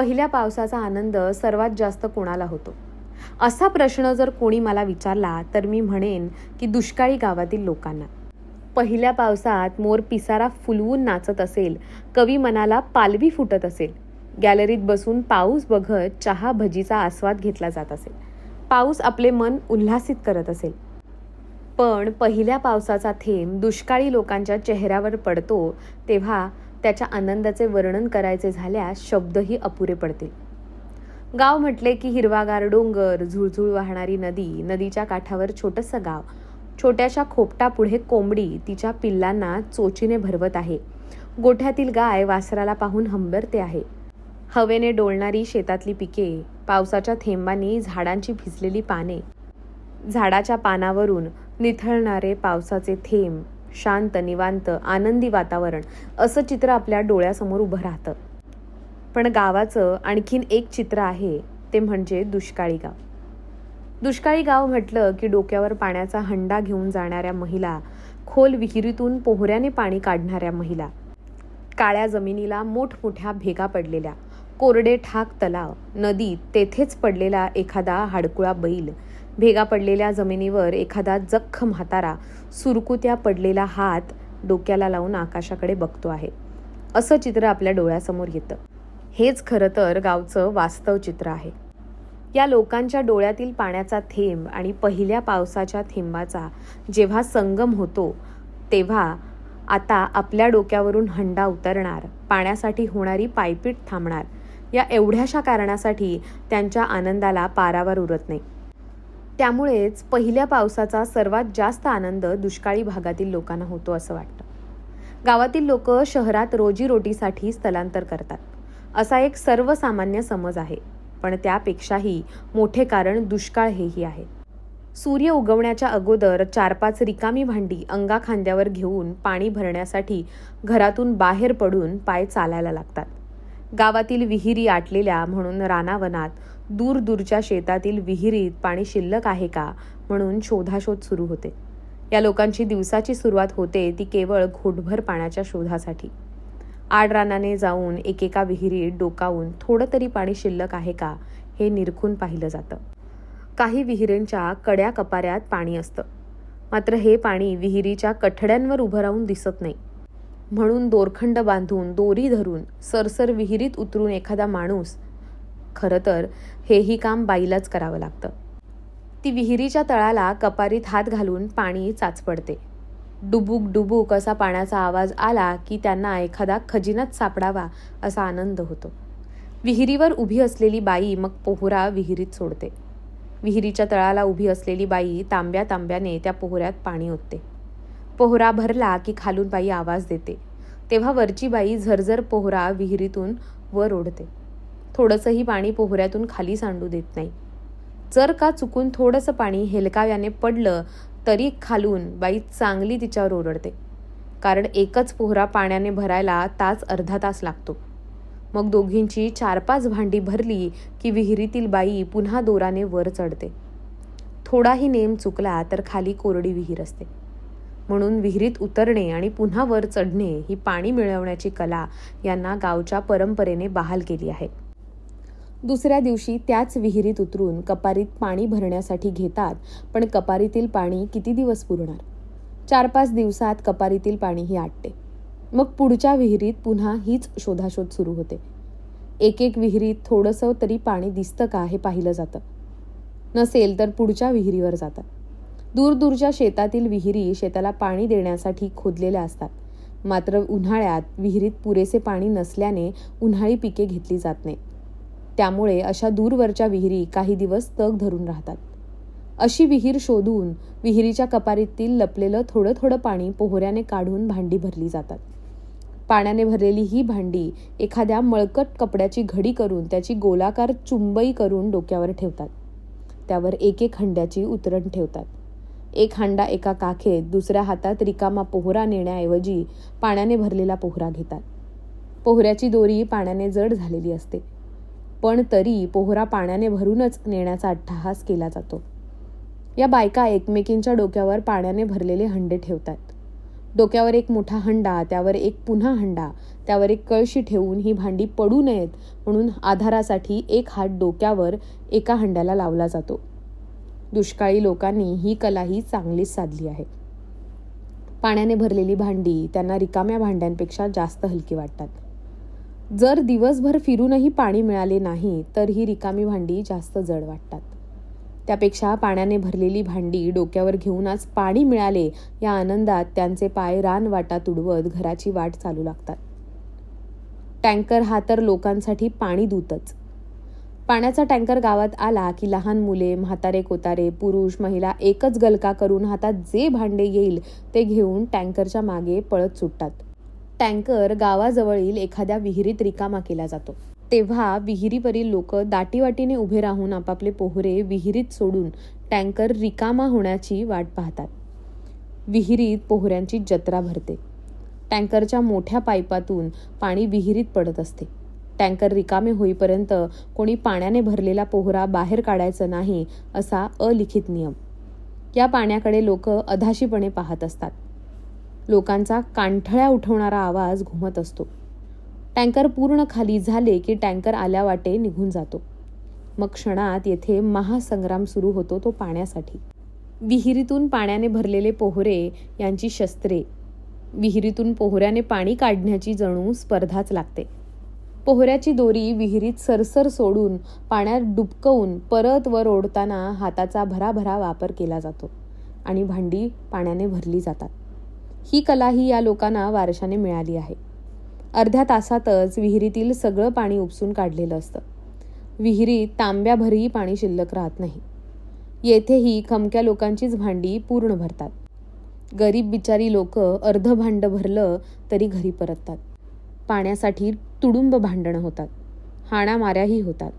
पहिल्या पावसाचा आनंद सर्वात जास्त कोणाला होतो? असा प्रश्न जर कोणी मला विचारला तर मी म्हणेन की दुष्काळी गावातील लोकांना. पहिल्या पावसात मोर पिसारा फुलवून नाचत असेल कवी मनाला पालवी फुटत असेल. गॅलरीत बसून पाऊस बघत चहा भजीचा आस्वाद घेतला जात असेल. पाऊस आपले मन उल्हासित करत असेल. पण पहिल्या पावसाचा थेंब दुष्काळी लोकांच्या चेहऱ्यावर पडतो तेव्हा त्याच्या आनंदाचे वर्णन करायचे झाल्यास शब्दही अपुरे पडतील. गाव म्हटले की हिरवागार डोंगर झुळझुळ वाहणारी नदी नदीच्या काठावर छोटंसं गाव. छोट्याशा खोपटापुढे कोंबडी तिच्या पिल्लांना चोचीने भरवत आहे. गोठ्यातील गाय वासराला पाहून हंबरते आहे. हवेने डोलणारी शेतातली पिके पावसाच्या थेंबांनी झाडांची भिजलेली पाने. झाडाच्या पानावरून निथळणारे पावसाचे थेंब शांत निवांत आनंदी वातावरण असं चित्र आपल्या डोळ्यासमोर उभं राहतं. पण गावाचं आणखीन एक चित्र आहे ते म्हणजे दुष्काळी गाव. दुष्काळी गाव म्हटलं की डोक्यावर पाण्याचा हंडा घेऊन जाणाऱ्या महिला खोल विहिरीतून पोहऱ्याने पाणी काढणाऱ्या महिला. काळ्या जमिनीला मोठमोठ्या भेगा पडलेल्या. कोरडे ठाक तलाव नदीत तेथेच पडलेला एखादा हाडकुळा बैल भेगा पडलेल्या जमिनीवर एखादा जख्ख म्हातारा सुरकुत्या पडलेला हात डोक्याला लावून आकाशाकडे बघतो आहे. असं चित्र आपल्या डोळ्यासमोर येतं. हेच खरं तर गावचं वास्तव चित्र आहे. या लोकांच्या डोळ्यातील पाण्याचा थेंब आणि पहिल्या पावसाच्या थेंबाचा जेव्हा संगम होतो तेव्हा आता आपल्या डोक्यावरून हंडा उतरणार पाण्यासाठी होणारी पायपीट थांबणार या एवढ्याशा कारणासाठी त्यांच्या आनंदाला पारावर उरत नाही. त्यामुळेच पहिल्या पावसाचा सर्वात जास्त आनंद दुष्काळी भागातील लोकांना होतो असं वाटतं. गावातील लोक शहरात रोजीरोटीसाठी स्थलांतर करतात. असा एक सर्वसामान्य समज आहे. पण त्यापेक्षाही मोठे कारण दुष्काळ हेही आहे. सूर्य उगवण्याच्या अगोदर चार पाच रिकामी भांडी अंगा खांद्यावर घेऊन पाणी भरण्यासाठी घरातून बाहेर पडून पाय चालायला लागतात. गावातील विहिरी आटलेल्या म्हणून रानावनात दूरदूरच्या शेतातील विहिरीत पाणी शिल्लक आहे का? म्हणून शोधाशोध सुरू होते. या लोकांची दिवसाची सुरुवात होते ती केवळ घोटभर पाण्याच्या शोधासाठी. आडरानाने जाऊन एकेका विहिरीत डोकावून थोडं तरी पाणी शिल्लक आहे का? हे निरखून पाहिलं जातं. काही विहिरींच्या कड्या कपाऱ्यात पाणी असतं. मात्र हे पाणी विहिरीच्या कठड्यांवर उभं राहून दिसत नाही. म्हणून दोरखंड बांधून दोरी धरून सरसर विहिरीत उतरून एखादा माणूस खरं तर हेही काम बाईलाच करावं लागतं. ती विहिरीच्या तळाला कपारीत हात घालून पाणी चाचपडते. डुबुक डुबुक असा पाण्याचा आवाज आला की त्यांना एखादा खजिनाच सापडावा असा आनंद होतो. विहिरीवर उभी असलेली बाई मग पोहरा विहिरीत सोडते. विहिरीच्या तळाला उभी असलेली बाई तांब्या तांब्याने त्या पोहऱ्यात पाणी ओतते. पोहरा भरला की खालून बाई आवाज देते. तेव्हा वरची बाई झरझर पोहरा विहिरीतून वर ओढते. थोडंसंही पाणी पोहऱ्यातून खाली सांडू देत नाही. जर का चुकून थोडंसं पाणी हेलकाव्याने पडलं तरी खालून बाई चांगली तिच्यावर ओरडते. कारण एकच पोहरा पाण्याने भरायला तास अर्धा तास लागतो. मग दोघींची चार पाच भांडी भरली की विहिरीतील बाई पुन्हा दोराने वर चढते. थोडाही नेम चुकला तर खाली कोरडी विहीर असते. म्हणून विहिरीत उतरणे आणि पुन्हा वर चढणे ही पाणी मिळवण्याची कला यांना गावच्या परंपरेने बहाल केली आहे. दुसऱ्या दिवशी त्याच विहिरीत उतरून कपारीत पाणी भरण्यासाठी घेतात पण कपारीतील पाणी किती दिवस पुरणार? चार पाच दिवसात कपारीतील पाणीही आटते. मग पुढच्या विहिरीत पुन्हा हीच शोधाशोध सुरू होते. एक एक विहिरीत थोडंसं तरी पाणी दिसतं का हे पाहिलं जातं. नसेल तर पुढच्या विहिरीवर जातात दूरदूरच्या शेतातील विहिरी शेताला पाणी देण्यासाठी खोदलेल्या असतात. मात्र उन्हाळ्यात विहिरीत पुरेसे पाणी नसल्याने उन्हाळी पिके घेतली जात नाही त्यामुळे अशा दूरवरच्या विहिरी काही दिवस तग धरून राहतात. अशी विहीर शोधून विहिरीच्या कपारीतील लपलेलं थोडं थोडं पाणी पोहऱ्याने काढून भांडी भरली जातात. पाण्याने भरलेली ही भांडी एखाद्या मळकट कपड्याची घडी करून त्याची गोलाकार चुंबई करून डोक्यावर ठेवतात. त्यावर एक एक हंड्याची उतरण ठेवतात. एक हांडा एका काखेत दुसऱ्या हातात रिकामा पोहरा नेण्याऐवजी पाण्याने भरलेला पोहरा घेतात. पोहऱ्याची दोरी पाण्याने जड झालेली असते. पण तरी पोहरा पाण्याने भरूनच नेण्याचा अट्टहास केला जातो. या बायका एकमेकींच्या डोक्यावर पाण्याने भरलेले हंडे ठेवतात. डोक्यावर एक मोठा हंडा त्यावर एक पुन्हा हंडा त्यावर एक कळशी ठेवून ही भांडी पडू नयेत म्हणून आधारासाठी एक हात डोक्यावर एका हंड्याला लावला जातो. दुष्काळी लोकांनी ही कलाही चांगलीच साधली आहे. पाण्याने भरलेली भांडी त्यांना रिकाम्या भांड्यांपेक्षा जास्त हलकी वाटतात. जर दिवसभर फिरूनही पाणी मिळाले नाही तर ही रिकामी भांडी जास्त जड वाटतात. त्यापेक्षा पाण्याने भरलेली भांडी डोक्यावर घेऊन आज पाणी मिळाले या आनंदात त्यांचे पाय रान वाटा तुडवत घराची वाट चालू लागतात. टँकर हा तर लोकांसाठी पाणी दूतच. पाण्याचा टँकर गावात आला की लहान मुले म्हातारे कोतारे पुरुष महिला एकच गलका करून हातात जे भांडे येईल ते घेऊन टँकरच्या मागे पळत सुटतात. टँकर गावाजवळील एखाद्या विहिरीत रिकामा केला जातो. तेव्हा विहिरीवरील लोक दाटीवाटीने उभे राहून आपापले पोहरे विहिरीत सोडून टँकर रिकामा होण्याची वाट पाहतात. विहिरीत पोहऱ्यांची जत्रा भरते. टँकरच्या मोठ्या पाईपातून पाणी विहिरीत पडत असते. टँकर रिकामे होईपर्यंत कोणी पाण्याने भरलेला पोहरा बाहेर काढायचं नाही असा अलिखित नियम. या पाण्याकडे लोक अधाशीपणे पाहत असतात. लोकांचा कांठळ्या उठवणारा आवाज घुमत असतो. टँकर पूर्ण खाली झाले की टँकर आल्या वाटे निघून जातो. मग क्षणात येथे महासंग्राम सुरू होतो तो पाण्यासाठी. विहिरीतून पाण्याने भरलेले पोहरे यांची शस्त्रे. विहिरीतून पोहऱ्याने पाणी काढण्याची जणू स्पर्धाच लागते. पोहऱ्याची दोरी विहिरीत सरसर सोडून पाण्यात डुबकवून परत वर ओढताना हाताचा भराभरा वापर केला जातो आणि भांडी पाण्याने भरली जातात. ही कलाही या लोकांना वारशाने मिळाली आहे. अर्ध्या तासातच विहिरीतील सगळं पाणी उपसून काढलेलं असतं. विहिरीत तांब्याभरही पाणी शिल्लक राहत नाही. येथेही खमक्या लोकांचीच भांडी पूर्ण भरतात. गरीब बिचारी लोक अर्ध भांड भरलं तरी घरी परततात. पाण्यासाठी तुडुंब भांडणं होतात. हाणामाऱ्याही होतात.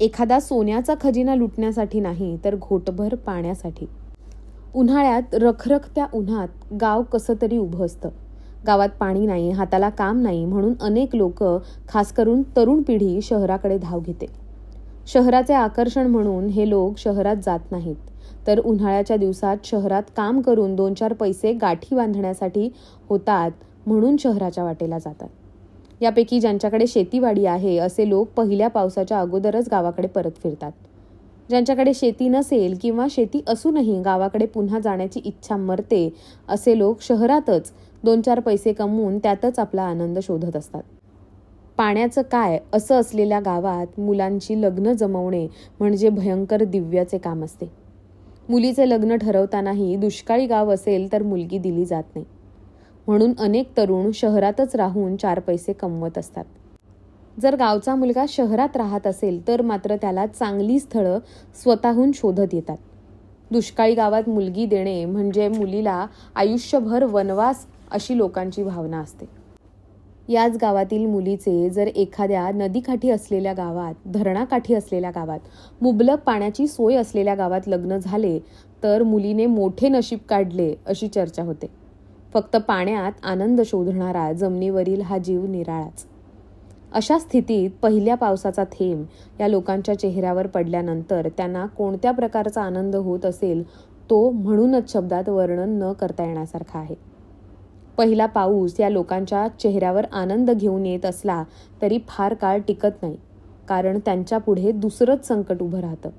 एखादा सोन्याचा खजिना लुटण्यासाठी नाही तर घोटभर पाण्यासाठी. उन्हाळ्यात रखरखत्या उन्हात गाव कसं तरी उभं असतं. गावात पाणी नाही हाताला काम नाही म्हणून अनेक लोक खास करून तरुण पिढी शहराकडे धाव घेते. शहराचे आकर्षण म्हणून हे लोक शहरात जात नाहीत. तर उन्हाळ्याच्या दिवसात शहरात काम करून दोन चार पैसे गाठी बांधण्यासाठी होतात म्हणून शहराच्या वाटेला जातात. यापैकी ज्यांच्याकडे शेतीवाडी आहे असे लोक पहिल्या पावसाच्या अगोदरच गावाकडे परत फिरतात. ज्यांच्याकडे शेती नसेल किंवा शेती असूनही गावाकडे पुन्हा जाण्याची इच्छा मरते असे लोक शहरातच दोन चार पैसे कमवून त्यातच आपला आनंद शोधत असतात. पाण्याचं काय असं असलेल्या गावात मुलांची लग्न जमवणे म्हणजे भयंकर दिव्याचे काम असते. मुलीचे लग्न ठरवतानाही दुष्काळी गाव असेल तर मुलगी दिली जात नाही. म्हणून अनेक तरुण शहरातच राहून चार पैसे कमवत असतात. जर गावचा मुलगा शहरात राहत असेल तर मात्र त्याला चांगली स्थळं स्वतःहून शोधत येतात. दुष्काळी गावात मुलगी देणे म्हणजे मुलीला आयुष्यभर वनवास अशी लोकांची भावना असते. याच गावातील मुलीचे जर एखाद्या नदीकाठी असलेल्या गावात धरणाकाठी असलेल्या गावात मुबलक पाण्याची सोय असलेल्या गावात लग्न झाले तर मुलीने मोठे नशीब काढले अशी चर्चा होते. फक्त पाण्यात आनंद शोधणारा जमिनीवरील हा जीव निराळाच. अशा स्थितीत पहिल्या पावसाचा थेंब या लोकांच्या चेहऱ्यावर पडल्यानंतर त्यांना कोणत्या प्रकारचा आनंद होत असेल तो म्हणूनच शब्दात वर्णन न करता येण्यासारखा आहे. पहिला पाऊस या लोकांच्या चेहऱ्यावर आनंद घेऊन येत असला तरी फार काळ टिकत नाही कारण त्यांच्या पुढे दुसरंच संकट उभं राहतं.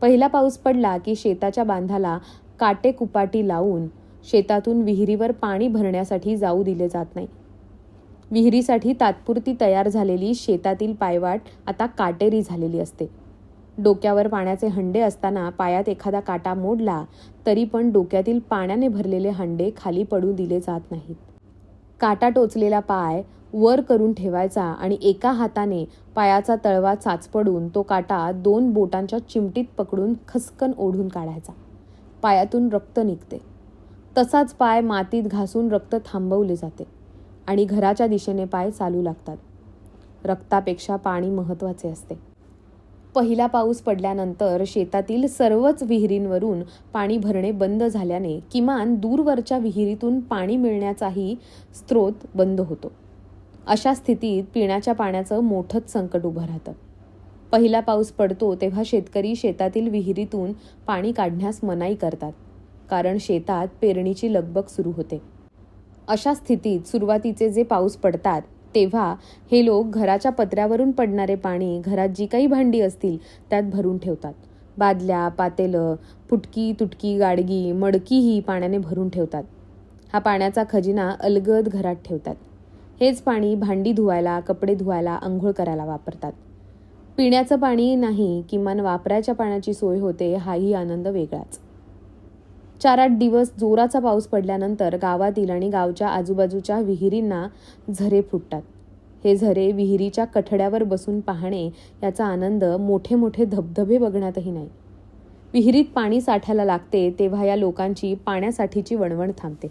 पहिला पाऊस पडला की शेताच्या बांधाला काटे कुपाटी लावून शेतातून विहिरीवर पाणी भरण्यासाठी जाऊ दिले जात नाही. विहिरीसाठी तात्पुरती तयार झालेली शेतातील पायवाट आता काटेरी झालेली असते. डोक्यावर पाण्याचे हंडे असताना पायात एखादा काटा मोडला तरी पण डोक्यातील पाण्याने भरलेले हंडे खाली पडू दिले जात नाहीत. काटा टोचलेला पाय वर करून ठेवायचा आणि एका हाताने पायाचा तळवा चाचपडून तो काटा दोन बोटांच्या चिमटीत पकडून खसकन ओढून काढायचा. पायातून रक्त निघते. तसाच पाय मातीत घासून रक्त थांबवले जाते. आणि घराच्या दिशेने पाय चालू लागतात. रक्तापेक्षा पाणी महत्त्वाचे असते. पहिला पाऊस पडल्यानंतर शेतातील सर्वच विहिरींवरून पाणी भरणे बंद झाल्याने किमान दूरवरच्या विहिरीतून पाणी मिळण्याचाही स्रोत बंद होतो. अशा स्थितीत पिण्याच्या पाण्याचं मोठंच संकट उभं राहतं. पहिला पाऊस पडतो तेव्हा शेतकरी शेतातील विहिरीतून पाणी काढण्यास मनाई करतात कारण शेतात पेरणीची लगबग सुरू होते. अशा स्थितीत सुरुवातीचे जे पाऊस पडतात तेव्हा हे लोक घराच्या पत्र्यावरून पडणारे पाणी घरात जी काही भांडी असतील त्यात भरून ठेवतात. बादल्या पातेलं फुटकी तुटकी गाडगी मडकीही पाण्याने भरून ठेवतात. हा पाण्याचा खजिना अलगद घरात ठेवतात. हेच पाणी भांडी धुवायला कपडे धुवायला आंघोळ करायला वापरतात. पिण्याचं पाणी नाही किमान वापरायच्या पाण्याची सोय होते हाही आनंद वेगळाच. चार आठ दिवस जोराचा पाऊस पडल्यानंतर गावातील आणि गावच्या आजूबाजूच्या विहिरींना झरे फुटतात. हे झरे विहिरीच्या कठड्यावर बसून पाहणे याचा आनंद मोठे मोठे धबधबे बघण्यातही नाही. विहिरीत पाणी साठायला लागते तेव्हा या लोकांची पाण्यासाठीची वणवण थांबते.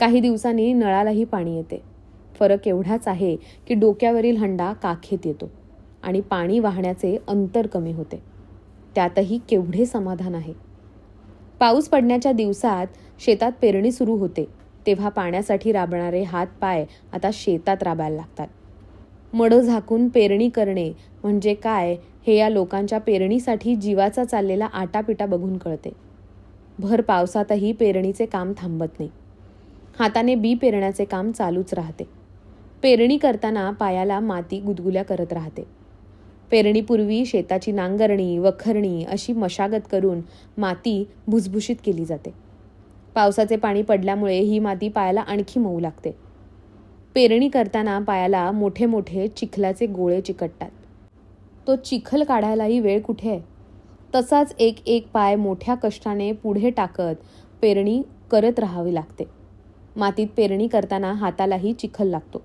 काही दिवसांनी नळालाही पाणी येते. फरक एवढाच आहे की डोक्यावरील हंडा काखेत येतो आणि पाणी वाहण्याचे अंतर कमी होते. त्यातही केवढे समाधान आहे. पाऊस पडण्याच्या दिवसात शेतात पेरणी सुरू होते. तेव्हा पाण्यासाठी राबणारे हात पाय आता शेतात राबायला लागतात. मडं झाकून पेरणी करणे म्हणजे काय हे या लोकांच्या पेरणीसाठी जीवाचा चाललेला आटापिटा बघून कळते. भर पावसातही पेरणीचे काम थांबत नाही. हाताने बी पेरण्याचे काम चालूच राहते. पेरणी करताना पायाला माती गुदगुल्या करत राहते. पेरणीपूर्वी शेताची नांगरणी वखरणी अशी मशागत करून माती भुसभुशीत केली जाते. पावसाचे पाणी पडल्यामुळे ही माती पायाला आणखी मऊ लागते. पेरणी करताना पायाला मोठे मोठे चिखलाचे गोळे चिकटतात. तो चिखल काढायलाही वेळ कुठे आहे? तसाच एक एक पाय मोठ्या कष्टाने पुढे टाकत पेरणी करत राहावी लागते. मातीत पेरणी करताना हातालाही चिखल लागतो.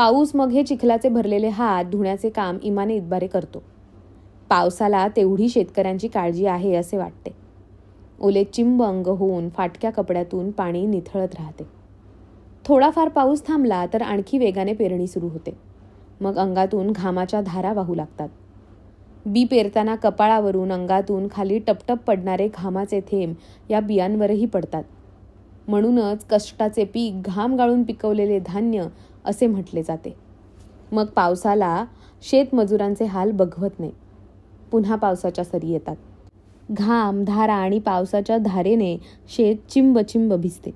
पाऊस मग हे चिखलाचे भरलेले हात धुण्याचे काम इमाने इतबारे करतो. पावसाला तेवढी शेतकऱ्यांची काळजी आहे असे वाटते. ओले चिंब अंग होऊन फाटक्या कपड्यातून पाणी निथळत राहते. थोडाफार पाऊस थांबला तर आणखी वेगाने पेरणी सुरू होते. मग अंगातून घामाच्या धारा वाहू लागतात. बी पेरताना कपाळावरून अंगातून खाली टपटप पडणारे घामाचे थेंब या बियांवरही पडतात. म्हणूनच कष्टाचे पीक घाम गाळून पिकवलेले धान्य असे म्हटले जाते. मग पावसाला शेतमजुरांचे हाल बघवत नाही. पुन्हा पावसाच्या सरी येतात. घाम धारा आणि पावसाच्या धारेने शेत चिंब चिंब भिजते.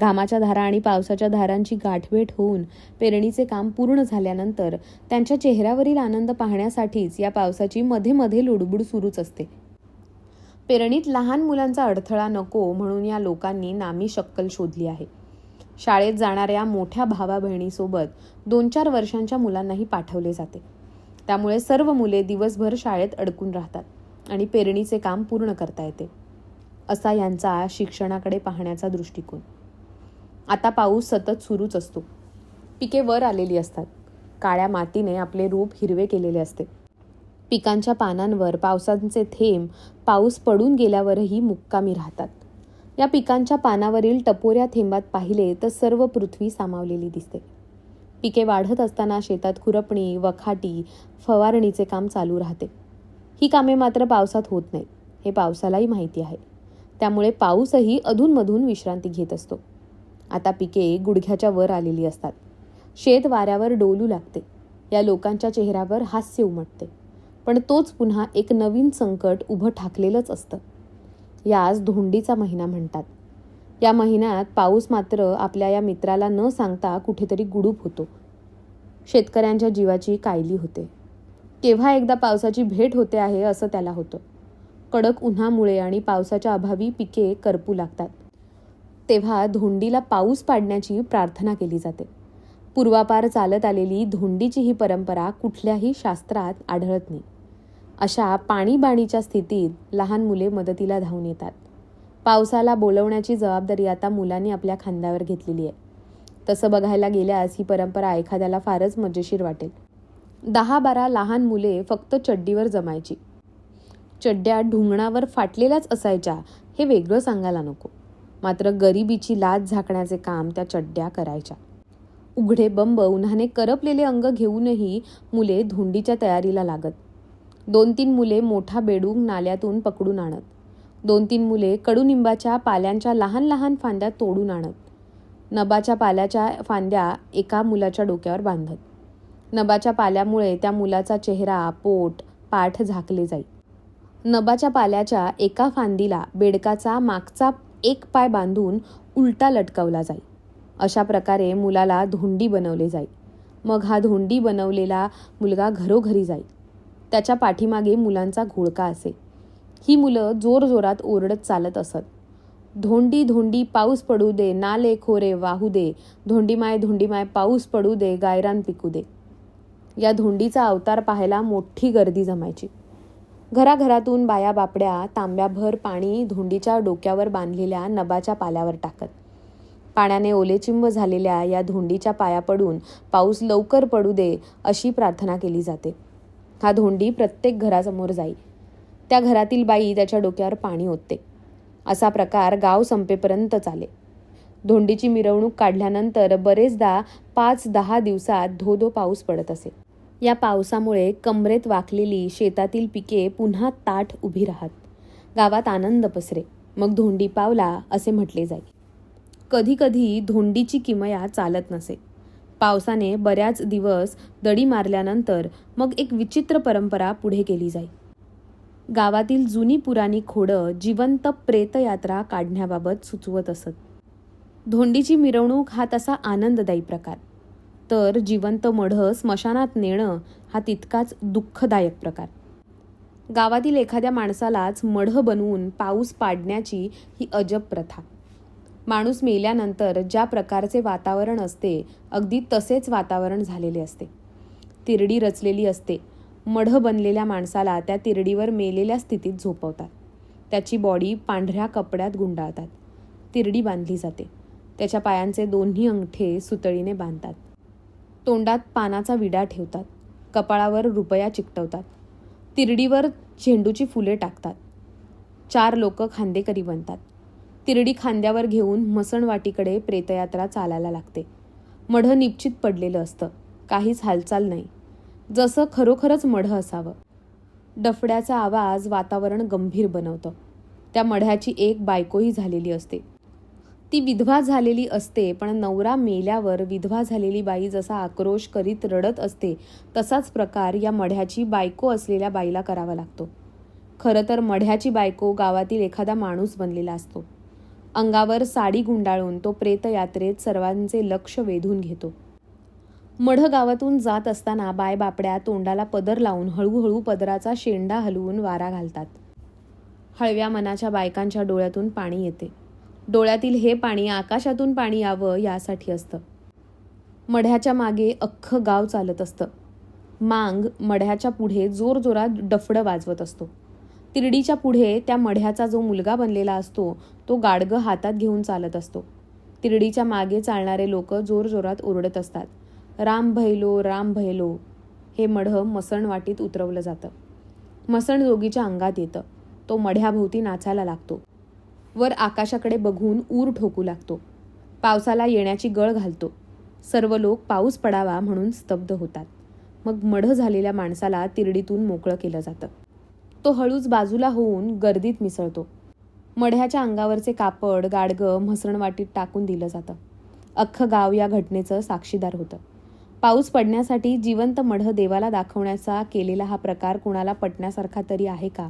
घामाच्या धारा आणि पावसाच्या धारांची गाठभेट होऊन पेरणीचे काम पूर्ण झाल्यानंतर त्यांच्या चेहऱ्यावरील आनंद पाहण्यासाठीच या पावसाची मध्ये मध्ये लुडबुड सुरूच असते. पेरणीत लहान मुलांचा अडथळा नको म्हणून या लोकांनी नामी शक्कल शोधली आहे. शाळेत जाणाऱ्या मोठ्या भावा बहिणीसोबत दोन चार वर्षांच्या मुलांनाही पाठवले जाते. त्यामुळे सर्व मुले दिवसभर शाळेत अडकून राहतात आणि पेरणीचे काम पूर्ण करता येते असा यांचा शिक्षणाकडे पाहण्याचा दृष्टिकोन. आता पाऊस सतत सुरूच असतो. पिके वर आलेली असतात. काळ्या मातीने आपले रूप हिरवे केलेले असते. पिकांच्या पानांवर पावसांचे थेंब पाऊस पडून गेल्यावरही मुक्कामी राहतात. या पिकांच्या पानावरील टपोऱ्या थेंबात पाहिले तर सर्व पृथ्वी सामावलेली दिसते. पिके वाढत असताना शेतात खुरपणी वखाटी फवारणीचे काम चालू राहते. ही कामे मात्र पावसात होत नाहीत हे पावसालाही माहिती आहे. त्यामुळे पाऊसही अधूनमधून विश्रांती घेत असतो. आता पिके गुडघ्याच्या वर आलेली असतात. शेत वाऱ्यावर डोलू लागते. या लोकांच्या चेहऱ्यावर हास्य उमटते. पण तोच पुन्हा एक नवीन संकट उभं ठाकलेलंच असतं. यास धोंडीचा महिना म्हणतात. या महिन्यात पाऊस मात्र आपल्या या मित्राला न सांगता कुठेतरी गुडूप होतो. शेतकऱ्यांच्या जीवाची कायली होते. केव्हा एकदा पावसाची भेट होते आहे असं त्याला होतं. कडक उन्हामुळे आणि पावसाच्या अभावी पिके करपू लागतात. तेव्हा धोंडीला पाऊस पाडण्याची प्रार्थना केली जाते. पूर्वापार चालत आलेली धोंडीची ही परंपरा कुठल्याही शास्त्रात आढळत नाही. अशा पाणीबाणीच्या स्थितीत लहान मुले मदतीला धावून येतात. पावसाला बोलवण्याची जबाबदारी आता मुलांनी आपल्या खांद्यावर घेतलेली आहे. तसं बघायला गेल्यास ही परंपरा एखाद्याला फारच मजेशीर वाटेल. दहा बारा लहान मुले फक्त चड्डीवर जमायची. चड्ड्या ढुंगणावर फाटलेल्याच असायच्या हे वेगळं सांगायला नको. मात्र गरिबीची लाज झाकण्याचे काम त्या चड्ड्या करायच्या. उघडे बंब उन्हाने करपलेले अंग घेऊनही मुले धोंडीच्या तयारीला लागत. दोन तीन मुले मोठा बेडूक नाल्यातून पकडून आणत. दोन तीन मुले कडुनिंबाच्या पाल्यांच्या लहान लहान फांद्या तोडून आणत. नबाच्या पाल्याच्या फांद्या एका मुलाच्या डोक्यावर बांधत. नबाच्या पाल्यामुळे त्या मुलाचा चेहरा पोट पाठ झाकले जाई. नबाच्या पाल्याच्या एका फांदीला बेडकाचा मागचा एक पाय बांधून उलटा लटकवला जाई. अशा प्रकारे मुलाला धोंडी बनवले जाई. मग हा धोंडी बनवलेला मुलगा घरोघरी जाई. त्याच्या पाठीमागे मुलांचा घोळका असे. ही मुलं जोरजोरात ओरडत चालत असत. धोंडी धोंडी पाऊस पडू दे नाले खोरे वाहू दे धोंडीमाय धोंडीमाय पाऊस पडू दे गायरान पिकू दे. या धोंडीचा अवतार पाहायला मोठी गर्दी जमायची. घराघरातून बाया बापड्या तांब्याभर पाणी धोंडीच्या डोक्यावर बांधलेल्या नबाच्या पाल्यावर टाकत. पाण्याने ओलेचिंब झालेल्या या धोंडीच्या पाया पडून पाऊस लवकर पडू दे अशी प्रार्थना केली जाते. हा धोंडी प्रत्येक घरासमोर जाई. त्या घरातील बाई त्याच्या डोक्यावर पाणी ओतते. असा प्रकार गाव संपेपर्यंत चाले. धोंडीची मिरवणूक काढल्यानंतर बरेचदा पाच दहा दिवसात धो धो पाऊस पडत असे. या पावसामुळे कमरेत वाकलेली शेतातील पिके पुन्हा ताठ उभी राहत. गावात आनंद पसरे. मग धोंडी पावला असे म्हटले जाई. कधीकधी धोंडीची किमया चालत नसे. पावसाने बऱ्याच दिवस दडी मारल्यानंतर मग एक विचित्र परंपरा पुढे केली जाई. गावातील जुनी पुराणी खोडं जिवंत प्रेतयात्रा काढण्याबाबत सुचवत असत. धोंडीची मिरवणूक हा तसा आनंददायी प्रकार. तर जिवंत मढं स्मशानात नेणं हा तितकाच दुःखदायक प्रकार. गावातील एखाद्या माणसालाच मढं बनवून पाऊस पाडण्याची ही अजब प्रथा. माणूस मेल्यानंतर ज्या प्रकारचे वातावरण असते अगदी तसेच वातावरण झालेले असते. तिरडी रचलेली असते. मढ बनलेल्या माणसाला त्या तिरडीवर मेलेल्या स्थितीत झोपवतात. त्याची बॉडी पांढऱ्या कपड्यात गुंडाळतात. तिरडी बांधली जाते. त्याच्या पायांचे दोन्ही अंगठे सुतळीने बांधतात. तोंडात पानाचा विडा ठेवतात. कपाळावर रुपया चिकटवतात. तिरडीवर झेंडूची फुले टाकतात. चार लोक खांदेकरी बनतात. तिरडी खांद्यावर घेऊन मसणवाटीकडे प्रेतयात्रा चालायला लागते. मढं निश्चित पडलेलं असतं. काहीच हालचाल नाही. जसं खरोखरच मढं असावं. डफड्याचा आवाज वातावरण गंभीर बनवतं. त्या मढ्याची एक बायकोही झालेली असते. ती विधवा झालेली असते पण नवरा मेल्यावर विधवा झालेली बाई जसा आक्रोश करीत रडत असते तसाच प्रकार या मढ्याची बायको असलेल्या बाईला करावा लागतो. खरं तर मढ्याची बायको गावातील एखादा माणूस बनलेला असतो. अंगावर साडी गुंडाळून तो प्रेतयात्रेत सर्वांचे लक्ष वेधून घेतो. मढ गावातून जात असताना बाय बापड्या तोंडाला पदर लावून हळूहळू पदराचा शेंडा हलवून वारा घालतात. हळव्या मनाच्या बायकांच्या डोळ्यातून पाणी येते. डोळ्यातील हे पाणी आकाशातून पाणी यावं यासाठी असतं. मढ्याच्या मागे अख्खं गाव चालत असतं. मांग मढ्याच्या पुढे जोरजोरात डफडं वाजवत असतो. तिरडीच्या पुढे त्या मढ्याचा जो मुलगा बनलेला असतो तो गाडगं हातात घेऊन चालत असतो. तिरडीच्या मागे चालणारे लोक जोरजोरात ओरडत असतात. राम भैलो राम भैलो हे मढं मसणवाटीत उतरवलं जातं. मसण जोगीच्या अंगात येतं. तो मढ्याभोवती नाचायला लागतो. वर आकाशाकडे बघून ऊर ठोकू लागतो. पावसाला येण्याची गळ घालतो. सर्व लोक पाऊस पडावा म्हणून स्तब्ध होतात. मग मढ झालेल्या माणसाला तिरडीतून मोकळं केलं जातं. तो हळूच बाजूला होऊन गर्दीत मिसळतो. मढ्याच्या अंगावरचे कापड गाडगं म्हसणवाटीत टाकून दिलं जातं. अख्खं गाव या घटनेचं साक्षीदार होतं. पाऊस पडण्यासाठी जिवंत मढ देवाला दाखवण्याचा केलेला हा प्रकार कुणाला पटण्यासारखा तरी आहे का?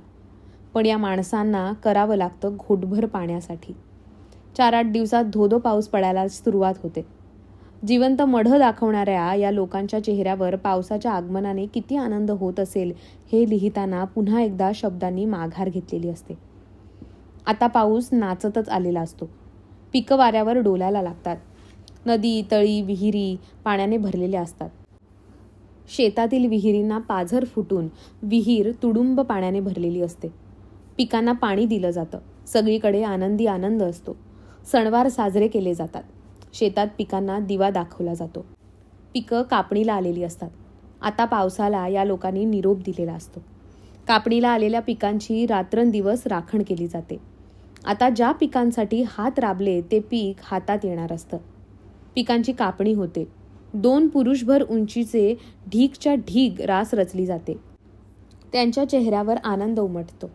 पण या माणसांना करावं लागतं घोटभर पाण्यासाठी. चार आठ दिवसात धोधो पाऊस पडायला सुरुवात होते. जिवंत मढ दाखवणाऱ्या या लोकांच्या चेहऱ्यावर पावसाच्या आगमनाने किती आनंद होत असेल हे लिहिताना पुन्हा एकदा शब्दांनी माघार घेतलेली असते. आता पाऊस नाचतच आलेला असतो. पिकं वाऱ्यावर डोलायला लागतात. नदी तळी विहिरी पाण्याने भरलेल्या असतात. शेतातील विहिरींना पाझर फुटून विहीर तुडुंब पाण्याने भरलेली असते. पिकांना पाणी दिलं जातं. सगळीकडे आनंदी आनंद असतो. सणवार साजरे केले जातात. शेतात पिकांना दिवा दाखवला जातो. पिकं कापणीला आलेली असतात. आता पावसाला या लोकांनी निरोप दिलेला असतो. कापणीला आलेल्या पिकांची रात्रंदिवस राखण केली जाते. आता ज्या पिकांसाठी हात राबले ते पीक हातात येणार असतं. पिकांची कापणी होते. दोन पुरुषभर उंचीचे ढीकच्या ढीग रास रचली जाते. त्यांच्या चेहऱ्यावर आनंद उमटतो.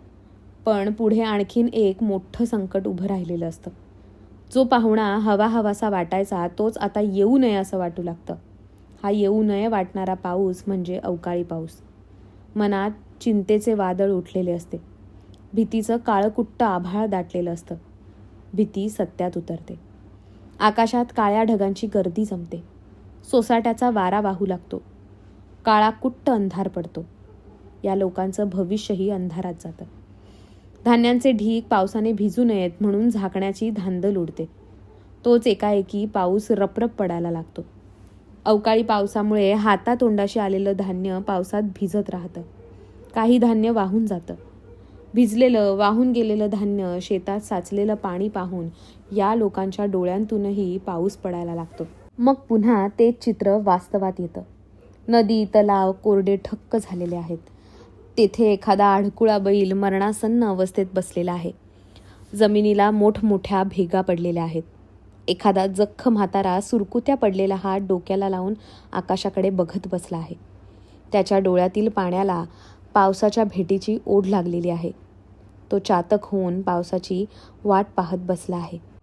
पण पुढे आणखीन एक मोठं संकट उभं राहिलेलं असतं. जो पाहुणा हवा हवासा वाटायचा तोच आता येऊ नये असं वाटू लागतं. हा येऊ नये वाटणारा पाऊस म्हणजे अवकाळी पाऊस. मनात चिंतेचे वादळ उठलेले असते. भीतीचं काळकुट्ट आभाळ दाटलेलं असतं. भीती सत्यात उतरते. आकाशात काळ्या ढगांची गर्दी जमते. सोसाट्याचा वारा वाहू लागतो. काळा कुट्ट अंधार पडतो. या लोकांचं भविष्यही अंधारात जातं. धान्यांचे ढीक पावसाने भिजू नयेत म्हणून झाकण्याची धांदल उडते. तोच एकाएकी पाऊस रपरप पडायला लागतो. अवकाळी पावसामुळे हातातोंडाशी आलेलं धान्य पावसात भिजत राहतं. काही धान्य वाहून जातं. भिजलेलं वाहून गेलेलं धान्य शेतात साचलेलं पाणी पाहून या लोकांच्या डोळ्यांतूनही पाऊस पडायला लागतो. मग पुन्हा तेच चित्र वास्तवात येतं. नदी तलाव कोरडे ठक्क झालेले आहेत. तेथे एखादा आडकुळा बैल मरणासन्न अवस्थेत बसलेला आहे. जमिनीला मोठमोठ्या भेगा पडलेल्या आहेत. एखादा जख्ख म्हातारा सुरकुत्या पडलेला हात डोक्याला लावून आकाशाकडे बघत बसला आहे. त्याच्या डोळ्यातील पाण्याला पावसाच्या भेटीची ओढ लागलेली आहे. तो चातक होऊन पावसाची वाट पाहत बसला आहे.